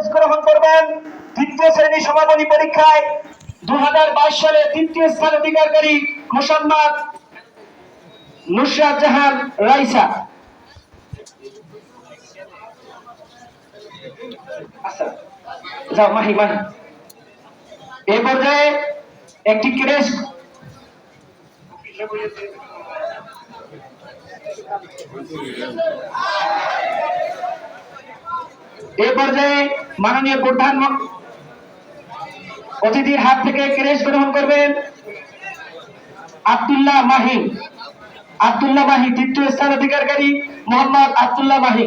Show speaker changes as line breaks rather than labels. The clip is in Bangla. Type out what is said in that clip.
ক্রেস গ্রহণ করবেন। তৃতীয় শ্রেণি সমাপনী পরীক্ষায় দু হাজার বাইশ সালে তৃতীয় স্থান অধিকারী মোসাম্মদ নুসরাত জাহান রাইসা। একটি এই পর্যায়ে মাননীয় প্রধান অতিথির হাত থেকে ক্রেস গ্রহণ করবেন আব্দুল্লাহ মাহি। আব্দুল্লাহ মাহি তৃতীয় স্থান অধিকারী মোহাম্মদ আব্দুল্লাহ মাহি